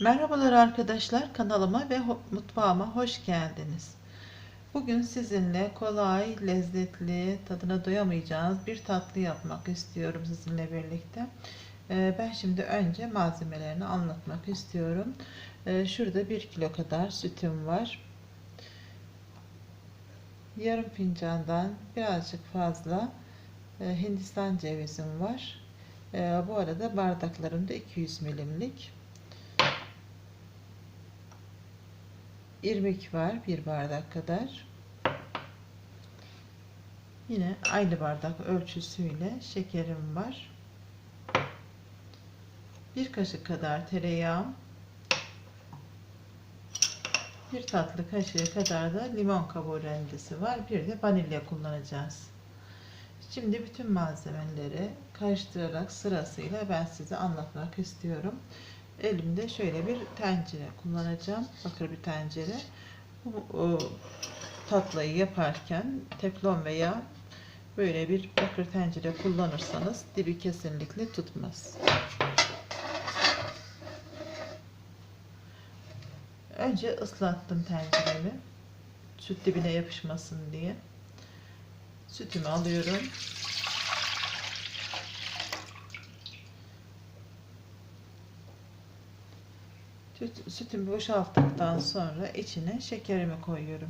Merhabalar arkadaşlar kanalıma ve mutfağıma hoş geldiniz. Bugün sizinle kolay, lezzetli, tadına doyamayacağınız bir tatlı yapmak istiyorum sizinle birlikte. Ee, Ben şimdi önce malzemelerini anlatmak istiyorum. Ee, Şurada 1 kilo kadar sütüm var. Yarım fincandan birazcık fazla e, Hindistan cevizim var. Ee, Bu arada bardaklarımda 200 milimlik. İrmik var bir bardak kadar. Yine aynı bardak ölçüsüyle şekerim var. Bir kaşık kadar tereyağım. Bir tatlı kaşığı kadar da limon kabuğu rendesi var. Bir de vanilya kullanacağız. Şimdi bütün malzemeleri karıştırarak sırasıyla ben size anlatmak istiyorum. Elimde şöyle bir tencere kullanacağım. Bakır bir tencere. Bu o, tatlıyı yaparken teflon veya böyle bir bakır tencere kullanırsanız dibi kesinlikle tutmaz. Önce ıslattım tenceremi. Süt dibine yapışmasın diye. Sütümü alıyorum. Süt, sütümü boşalttıktan sonra içine şekerimi koyuyorum.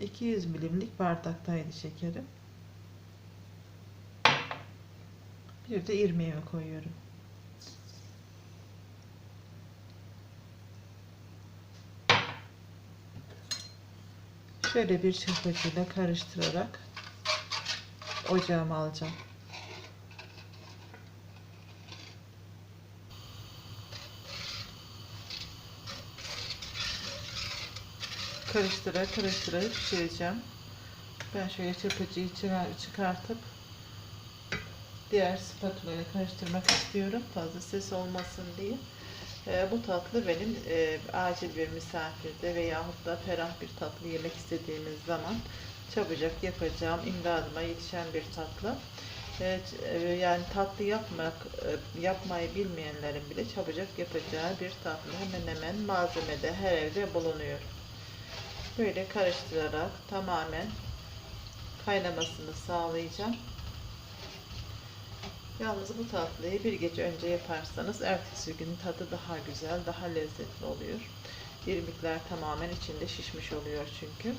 200 milimlik bardaktaydı şekerim. Bir de irmiğimi koyuyorum. Şöyle bir çırpıcıyla karıştırarak ocağıma alacağım. Karıştıra karıştıra pişireceğim. Ben şöyle çırpıcıyı çıkartıp diğer spatula ile karıştırmak istiyorum. Fazla ses olmasın diye. E, bu tatlı benim e, acil bir misafirde veyahut da ferah bir tatlı yemek istediğimiz zaman çabucak yapacağım, imdadıma yetişen bir tatlı. Evet, yani tatlı yapmak, yapmayı bilmeyenlerin bile çabucak yapacağı bir tatlı. Hemen hemen malzemede her evde bulunuyor. Böyle karıştırarak tamamen kaynamasını sağlayacağım. Yalnız bu tatlıyı bir gece önce yaparsanız ertesi gün tadı daha güzel, daha lezzetli oluyor. İrmikler tamamen içinde şişmiş oluyor çünkü.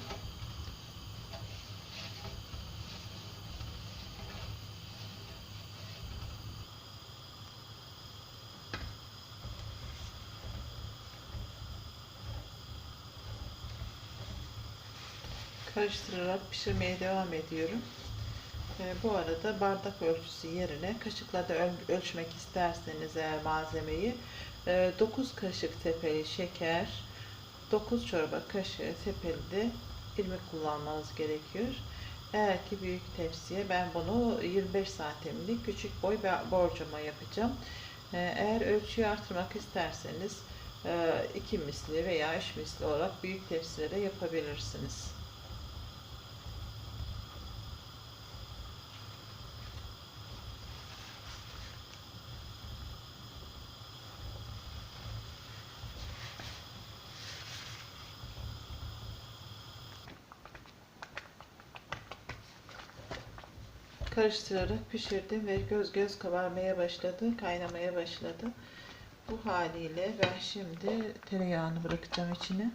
Karıştırarak pişirmeye devam ediyorum. E, bu arada bardak ölçüsü yerine kaşıkla da öl ölçmek isterseniz eğer malzemeyi e, 9 kaşık tepeli şeker, 9 çorba kaşığı tepeli de irmik kullanmanız gerekiyor. Eğer ki büyük tepsiye ben bunu 25 santimlik küçük boy borcama yapacağım. E, eğer ölçüyü artırmak isterseniz e, iki misli veya üç misli olarak büyük tepsilere yapabilirsiniz. Karıştırarak pişirdim ve göz göz kabarmaya başladı, kaynamaya başladı. Bu haliyle ben şimdi tereyağını bırakacağım içine.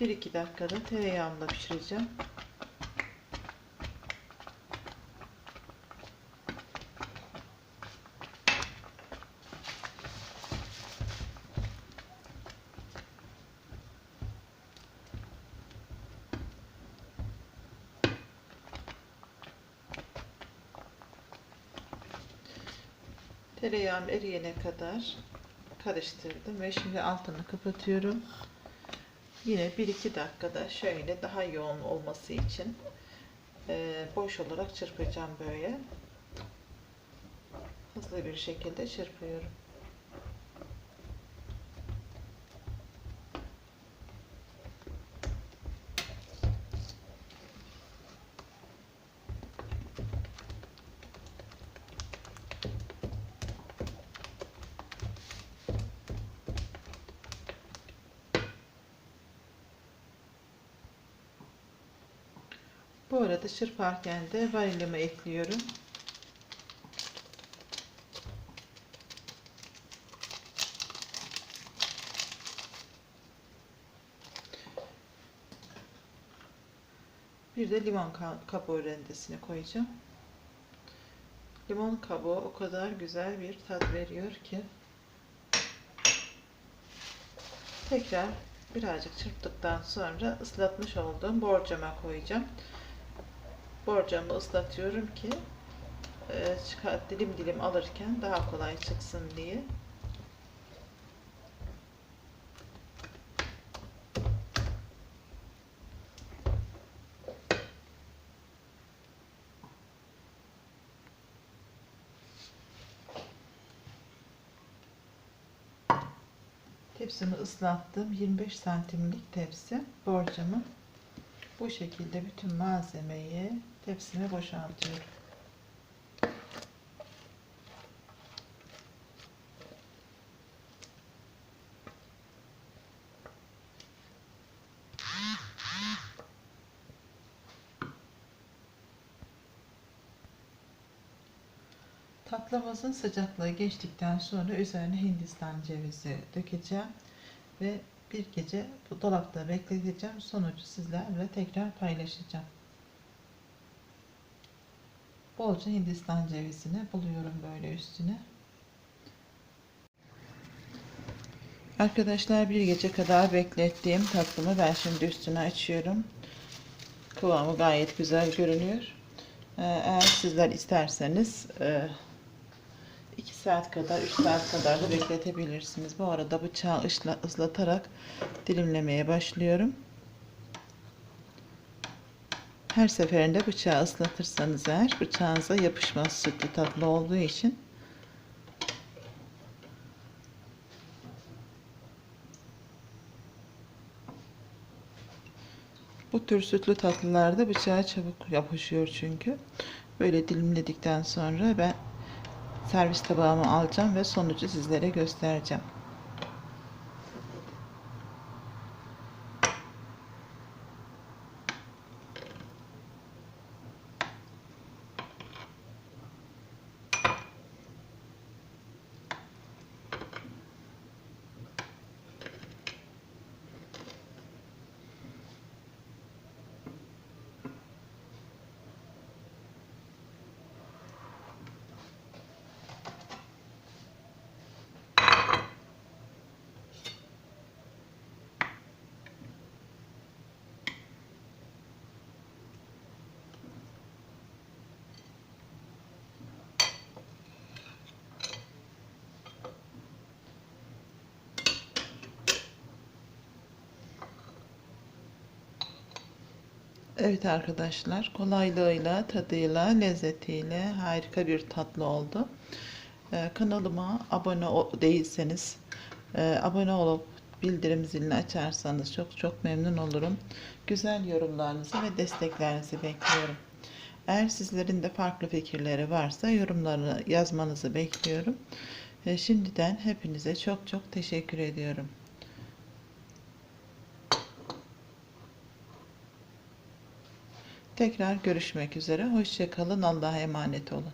1-2 dakikada tereyağımla pişireceğim. Tereyağım eriyene kadar karıştırdım ve şimdi altını kapatıyorum. Yine 1-2 dakikada şöyle daha yoğun olması için e, boş olarak çırpacağım böyle. Hızlı bir şekilde çırpıyorum. Bu arada çırparken de vanilimi ekliyorum. Bir de limon ka- kabuğu rendesine koyacağım. Limon kabuğu o kadar güzel bir tat veriyor ki. Tekrar birazcık çırptıktan sonra ıslatmış olduğum borcama koyacağım. Borcamı ıslatıyorum ki e, çıkar, dilim dilim alırken daha kolay çıksın diye. Tepsimi ıslattım. 25 santimlik tepsi borcamı. Bu şekilde bütün malzemeyi tepsime boşaltıyorum. Tatlımızın sıcaklığı geçtikten sonra üzerine hindistan cevizi dökeceğim ve bir gece bu dolapta bekleteceğim. Sonucu sizlerle tekrar paylaşacağım. Bolca hindistan cevizini buluyorum böyle üstüne. Arkadaşlar bir gece kadar beklettiğim tatlımı ben şimdi üstüne açıyorum. Kıvamı gayet güzel görünüyor. Ee, Eğer sizler isterseniz 2 saat kadar 3 saat kadar da bekletebilirsiniz. Bu arada bıçağı ısla- ıslatarak dilimlemeye başlıyorum. Her seferinde bıçağı ıslatırsanız eğer bıçağınıza yapışmaz sütlü tatlı olduğu için. Bu tür sütlü tatlılarda bıçağa çabuk yapışıyor çünkü. Böyle dilimledikten sonra ben servis tabağıma alacağım ve sonucu sizlere göstereceğim. Evet arkadaşlar kolaylığıyla, tadıyla, lezzetiyle harika bir tatlı oldu. Ee, kanalıma abone değilseniz e, abone olup bildirim zilini açarsanız çok çok memnun olurum. Güzel yorumlarınızı ve desteklerinizi bekliyorum. Eğer sizlerin de farklı fikirleri varsa yorumlarını yazmanızı bekliyorum. Ee, şimdiden hepinize çok çok teşekkür ediyorum. Tekrar görüşmek üzere. Hoşçakalın. Allah'a emanet olun.